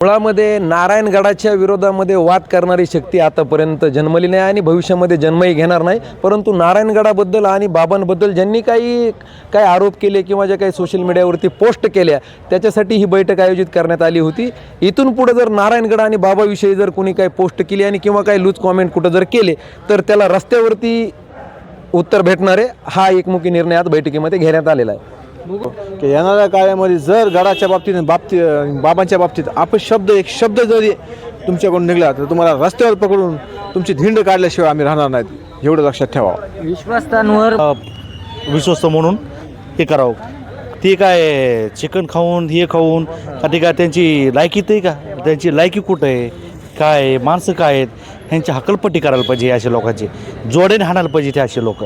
मुळामध्ये नारायणगडाच्या विरोधामध्ये वाद करणारी शक्ती आतापर्यंत जन्मली नाही आणि भविष्यामध्ये जन्मही घेणार नाही. परंतु नारायणगडाबद्दल आणि बाबांबद्दल ज्यांनी काही काही आरोप केले किंवा ज्या काही सोशल मीडियावरती पोस्ट केल्या त्याच्यासाठी ही बैठक आयोजित करण्यात आली होती. इथून पुढं जर नारायणगड आणि बाबाविषयी जर कोणी काही पोस्ट केली आणि किंवा काही लूज कॉमेंट कुठं जर केले तर त्याला रस्त्यावरती उत्तर भेटणारे हा एकमुखी निर्णय आज बैठकीमध्ये घेण्यात आलेला आहे. की येणाऱ्या काळामध्ये जर गडाच्या बाबतीत आणि बाबतीत बाबांच्या बाबतीत आपण शब्द एक शब्द जरी तुमच्याकडून निघला तर तुम्हाला रस्त्यावर पकडून तुमची धिंड काढल्याशिवाय आम्ही राहणार नाहीत. एवढं लक्षात ठेवा. विश्वासस्थांवर विश्वस्त म्हणून हे करावं. ती काय चिकन खाऊन हे खाऊन का ती काय त्यांची लायकी ते का? त्यांची लायकी कुठं आहे? काय आहे, माणसं काय आहेत? ह्यांची हकलपट्टी करायला पाहिजे हे असे लोकांची. जोड्याने हाणायला पाहिजे ते असे लोक.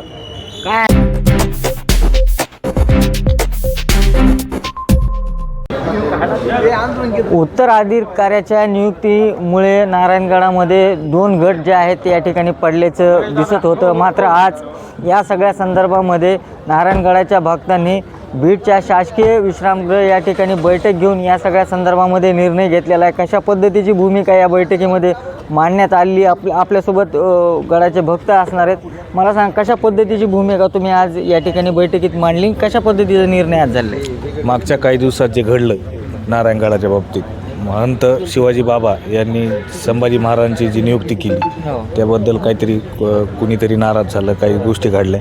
उत्तर अधिकाऱ्याच्या नियुक्तीमुळे नारायणगडामध्ये दोन गट जे आहेत ते या ठिकाणी पडल्याचं दिसत होतं. मात्र आज या सगळ्या संदर्भामध्ये नारायणगडाच्या भक्तांनी बीडच्या शासकीय विश्रामगृह या ठिकाणी बैठक घेऊन या सगळ्या संदर्भामध्ये निर्णय घेतलेला आहे. कशा पद्धतीची भूमिका या बैठकीमध्ये मांडण्यात आली आप आपल्यासोबत गडाचे भक्त असणार आहेत? मला सांग कशा पद्धतीची भूमिका तुम्ही आज या ठिकाणी बैठकीत मांडली? कशा पद्धतीचा निर्णय आज झाले? मागच्या काही दिवसात जे घडलं नारायणगडाच्या बाबतीत. महंत शिवाजी बाबा यांनी संभाजी महाराजांची जी नियुक्ती केली त्याबद्दल काहीतरी क- कुणीतरी नाराज झालं काही गोष्टी घडल्या.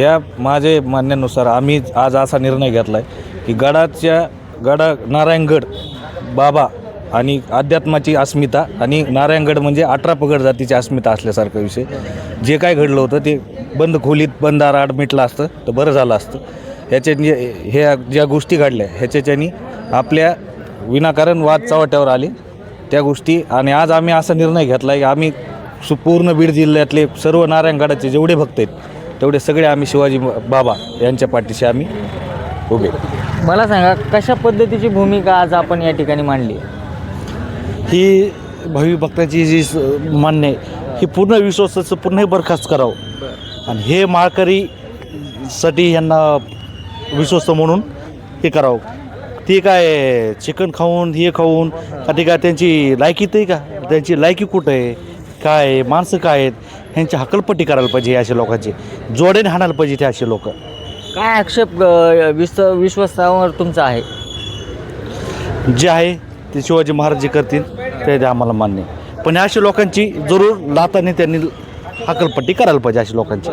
या माझे म्हणण्यानुसार आम्ही आज असा निर्णय घेतला आहे की गडाच्या गडा नारायणगड बाबा आणि अध्यात्माची अस्मिता आणि नारायणगड म्हणजे अठरा पगड जातीची अस्मिता असल्यासारखा विषय. जे काय घडलं होतं ते बंद खोलीत बंद आड मिटलं असतं तर बरं झालं असतं. ह्याच्या ह्या ज्या गोष्टी घडल्या ह्याच्याच्यानी आपल्या विनाकारण वाद चव्हाट्यावर आले त्या गोष्टी. आणि आज आम्ही असा निर्णय घेतला आहे की आम्ही सु- पूर्ण बीड जिल्ह्यातले सर्व नारायणगडाचे जेवढे भक्त आहेत तेवढे सगळे आम्ही शिवाजी बाबा यांच्या पाठीशी आम्ही उभे. मला सांगा कशा पद्धतीची भूमिका आज आपण या ठिकाणी मांडली? ही भावी भक्ताची जी मान्य आहे ही पूर्ण विश्वासाचं पूर्ण हे बरखास्त करावं. आणि हे माळकरीसाठी यांना विश्वस्त म्हणून हे करावं. ती काय चिकन खाऊन हे खाऊन का ती काय त्यांची लायकी ते का? त्यांची लायकी कुठं आहे? काय माणसं काय आहेत? ह्यांची हकलपट्टी करायला पाहिजे असे लोकांची. जोड्याने हाणायला पाहिजे ते असे लोक. काय आक्षेप विश्व विश्वासावर तुमचा आहे? जे आहे ते शिवाजी महाराज जे करतील ते आम्हाला मान्य. पण अशा लोकांची जरूर लाताने त्यांनी हकलपट्टी करायला पाहिजे अशा लोकांची.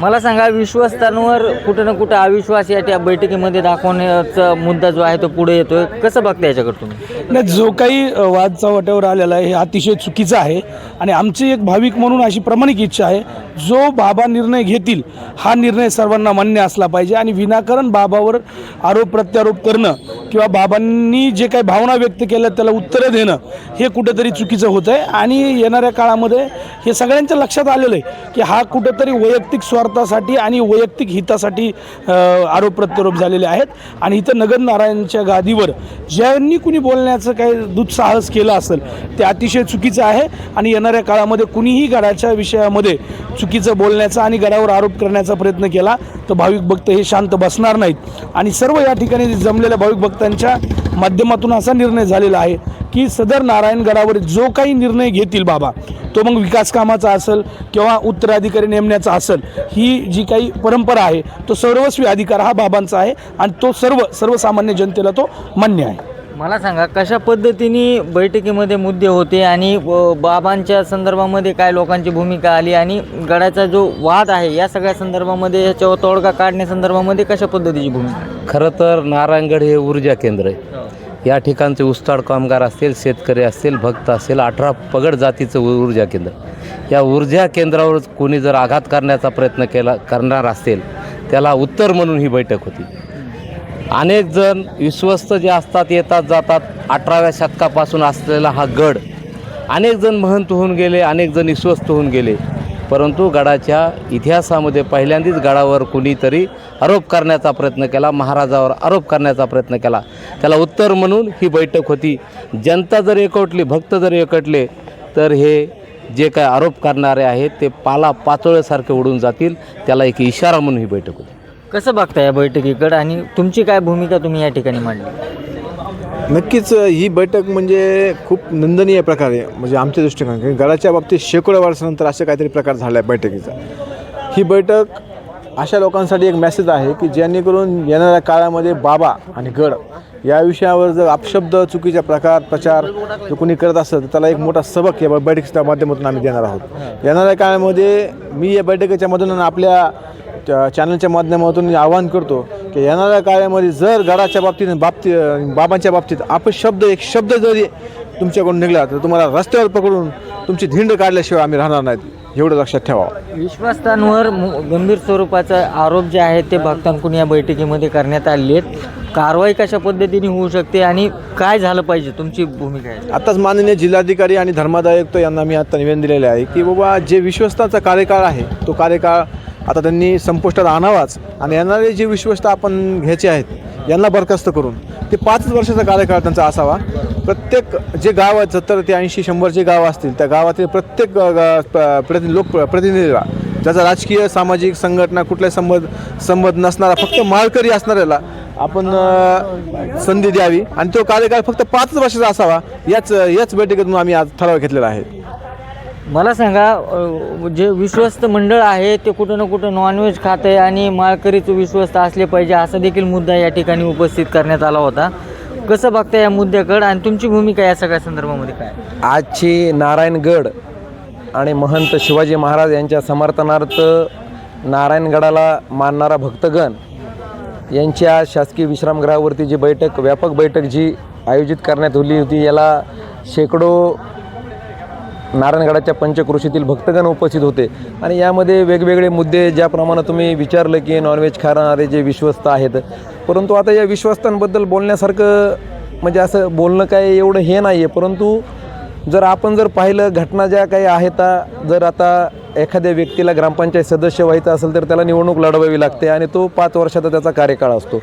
मला सांगा विश्वासस्थांवर कुठं ना कुठं अविश्वास या त्या बैठकीमध्ये दाखवण्याचा मुद्दा जो आहे तो पुढे येतोय. कसं बघता याच्याकडे तुम्ही? नाही जो काही वाद चव्हाट्यावर आलेला आहे हे अतिशय चुकीचं आहे. आणि आमची एक भाविक म्हणून अशी प्रामाणिक इच्छा आहे जो बाबा निर्णय घेतील हा निर्णय सर्वांना मान्य असला पाहिजे. आणि विनाकारण बाबावर आरोप प्रत्यारोप करणं किंवा बाबांनी जे काही भावना व्यक्त केल्या त्याला उत्तरं देणं हे कुठेतरी चुकीचं होतं आहे आणि येणाऱ्या काळामध्ये हे सगळ्यांच्या लक्षात आलेलं आहे की हा कुठेतरी वैयक्तिक स्वार्थासाठी आणि वैयक्तिक हितासाठी आरोप प्रत्यारोप झालेले आहेत. आणि इथं नगर नारायणच्या गादीवर ज्यांनी कुणी बोलण्याचं काही दुःसाहस केलं असेल ते अतिशय चुकीचं आहे. आणि येणाऱ्या काळामध्ये कुणीही गडाच्या विषयामध्ये चुकीचं बोलण्याचा आणि गडावर आरोप करण्याचा प्रयत्न केला तर भाविक भक्त हे शांत बसणार नाहीत. आणि सर्व या ठिकाणी जमलेल्या भाविक भक्तांच्या माध्यमातून असा निर्णय झालेला आहे की सदर नारायणगडावर जो काही निर्णय घेतील बाबा तो मग विकास कामाचा असेल किंवा उत्तराधिकारी नेमण्याचा असेल ही जी काही परंपरा आहे तो सर्वस्वी अधिकार हा बाबांचा आहे आणि तो सर्व सर्वसामान्य जनतेला तो मान्य आहे. मला सांगा कशा पद्धतीने बैठकीमध्ये मुद्दे होते आणि बाबांच्या संदर्भामध्ये काय लोकांची भूमिका आली आणि गडाचा जो वाद आहे या सगळ्या संदर्भामध्ये याच्यावर तोडगा काढण्यासंदर्भामध्ये कशा पद्धतीची भूमिका खरं तर नारायणगड हे ऊर्जा केंद्र आहे. या ठिकाणचे उस्ताड कामगार असतील शेतकरी असतील भक्त असेल अठरा पगड जातीचं ऊर्जा केंद्र. या ऊर्जा केंद्रावर कोणी जर आघात करण्याचा प्रयत्न केला करणार असेल त्याला उत्तर म्हणून ही बैठक होती. अनेक जण विश्वस्त जे असतात येतात जातात अठराव्या शतकापासून असलेला हा गड. अनेक जण महंत होऊन गेले अनेक जण विश्वस्त होऊन गेले. परंतु गडाच्या इतिहासामध्ये पहिल्यांदाच गडावर कुणीतरी आरोप करण्याचा प्रयत्न केला महाराजावर आरोप करण्याचा प्रयत्न केला. त्याला उत्तर म्हणून ही बैठक होती. जनता जर एकवटली भक्त जर एकवटले तर हे जे काय आरोप करणारे आहेत ते पाला पाचोळ्यासारखे उडून जातील. त्याला एक इशारा म्हणून ही बैठक होती. कसं बघता या बैठकीकडं? आणि तुमची काय भूमिका तुम्ही या ठिकाणी मांडली? नक्कीच ही बैठक म्हणजे खूप निंदनीय प्रकारे म्हणजे आमच्या दृष्टिकोन कारण गडाच्या बाबतीत शेकडो वर्षानंतर असे काहीतरी प्रकार झाला आहे बैठकीचा. ही बैठक अशा लोकांसाठी एक मेसेज आहे की जेणेकरून येणाऱ्या काळामध्ये बाबा आणि गड या विषयावर जर अपशब्द चुकीचा प्रकार प्रचार जर कोणी करत असेल तर त्याला एक मोठा सबक या बैठकीच्या माध्यमातून आम्ही देणार आहोत. येणाऱ्या काळामध्ये मी या बैठकीच्या मधून आपल्या चॅनलच्या माध्यमातून आवाहन करतो की येणाऱ्या काळामध्ये जर गडाच्या बाबतीत बाबती बाबांच्या बाबतीत अपशब्द एक शब्द जरी तुमच्याकडून निघला तर तुम्हाला रस्त्यावर पकडून तुमची धिंड काढल्याशिवाय आम्ही राहणार नाहीत. एवढं लक्षात ठेवावं विश्वासस्थांवर मु- गंभीर स्वरूपाचा आरोप जे आहेत ते भक्तांकडून या बैठकीमध्ये करण्यात आले आहेत. कारवाई कशा पद्धतीने होऊ शकते आणि काय झालं पाहिजे? तुमची भूमिका आहे. आताच माननीय जिल्हाधिकारी आणि धर्मादायुक्त यांना मी आता निवेदन दिलेले आहे की बाबा जे विश्वस्ताचा कार्यकाळ आहे तो कार्यकाळ आता त्यांनी संपुष्टात आणावाच आणि येणारे जे विश्वस्त आपण घ्यायचे आहेत यांना बरखास्त करून ते पाचच वर्षाचा कार्यकाळ त्यांचा असावा. प्रत्येक जे गाव आहेत सत्तर ते ऐंशी शंभरचे गाव असतील त्या गावातील प्रत्येक ग- प- प्रति लोक प्रतिनिधीला ज्याचा राजकीय सामाजिक संघटना कुठलाही संबंध संबंध नसणारा फक्त माळकरी असणाऱ्याला आपण संधी द्यावी. आणि तो कार्यकाळ फक्त पाचच वर्षाचा असावा याच याच बैठकीतून आम्ही आज ठराव घेतलेला आहे. मला सांगा जे विश्वस्त मंडळ आहे ते कुठं ना कुठं नॉनव्हेज खातं आहे आणि माळकरीचं विश्वस्त असले पाहिजे असा देखील मुद्दा या ठिकाणी उपस्थित करण्यात आला होता. कसं बघता या मुद्द्याकडं आणि तुमची भूमिका या सगळ्या संदर्भामध्ये काय? आजची नारायणगड आणि महंत शिवाजी महाराज यांच्या समर्थनार्थ नारायणगडाला मानणारा भक्तगण यांच्या शासकीय विश्रामगृहावरती जी बैठक व्यापक बैठक जी आयोजित करण्यात आली होती याला शेकडो नारायणगडाच्या पंचकृषीतील भक्तगण उपस्थित होते. आणि यामध्ये वेगवेगळे मुद्दे ज्याप्रमाणे तुम्ही विचारलं की नॉनव्हेज खाणारे जे विश्वस्त आहेत. परंतु आता या विश्वस्तांबद्दल बोलण्यासारखं म्हणजे असं बोलणं काय एवढं हे नाही आहे परंतु जर आपण जर पाहिलं घटना ज्या काही आहेत जर आता एखाद्या व्यक्तीला ग्रामपंचायत सदस्य व्हायचं असेल तर त्याला निवडणूक लढवावी लागते आणि तो पाच वर्षाचा त्याचा कार्यकाळ असतो.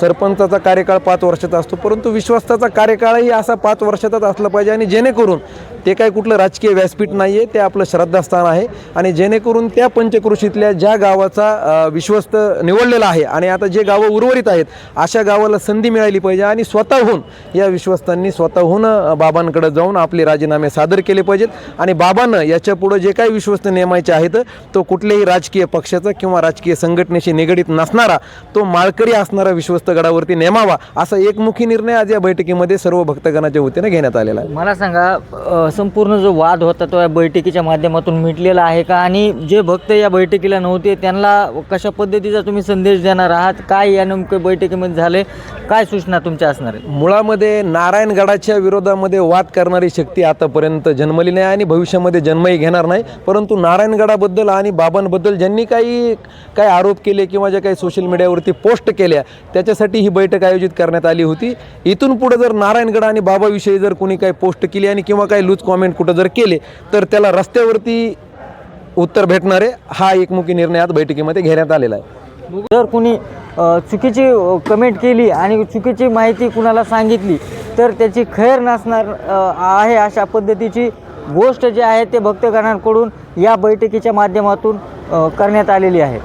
सरपंचाचा कार्यकाळ पाच वर्षाचा असतो. परंतु विश्वस्ताचा कार्यकाळही असा पाच वर्षाचाच असला पाहिजे आणि जेणेकरून ते काय कुठलं राजकीय व्यासपीठ नाही आहे ते आपलं श्रद्धास्थान आहे. आणि जेणेकरून त्या पंचकृषीतल्या ज्या गावाचा विश्वस्त निवडलेला आहे आणि आता जे गावं उर्वरित आहेत अशा गावाला संधी मिळाली पाहिजे आणि स्वतःहून या विश्वस्तांनी स्वतःहून बाबांकडे जाऊन आपले राजीनामे सादर केले पाहिजेत. आणि बाबांना याच्या पुढं जे काही विश्वस्त नेमायचे आहेत तो कुठल्याही राजकीय पक्षाचा किंवा राजकीय संघटनेशी निगडीत नसणारा तो माळकरी असणारा विश्वस्त गडावरती नेमावा असा एकमुखी निर्णय आज या बैठकीमध्ये सर्व भक्तगणाच्या वतीने घेण्यात आलेला आहे. मला सांगा संपूर्ण जो वाद होता तो या बैठकीच्या माध्यमातून मिटलेला आहे का? आणि जे भक्त या बैठकीला नव्हते त्यांना कशा पद्धतीचा तुम्ही संदेश देणार आहात? काय या नेमकं बैठकीमध्ये झाले काय सूचना तुमच्या असणार आहेत? मुळामध्ये नारायणगडाच्या विरोधामध्ये वाद करणारी शक्ती आतापर्यंत जन्मली नाही आणि भविष्यामध्ये जन्मही घेणार नाही. परंतु नारायणगडाबद्दल आणि बाबांबद्दल ज्यांनी काही काही आरोप केले किंवा ज्या काही सोशल मीडियावरती पोस्ट केल्या त्याच्यासाठी ही बैठक आयोजित करण्यात आली होती. इथून पुढे जर नारायणगड आणि बाबाविषयी जर कोणी काही पोस्ट केली आणि किंवा काही लुच कॉमेंट कुठं जर केले तर त्याला रस्त्यावरती उत्तर भेटणारे हा एकमुखी निर्णय आज बैठकीमध्ये घेण्यात आलेला आहे. जर कुणी चुकीची कमेंट केली आणि चुकीची माहिती कुणाला सांगितली तर त्याची खैर नसणार आहे अशा पद्धतीची गोष्ट जी आहे ते भक्तगणांकडून या बैठकीच्या माध्यमातून करण्यात आलेली आहे.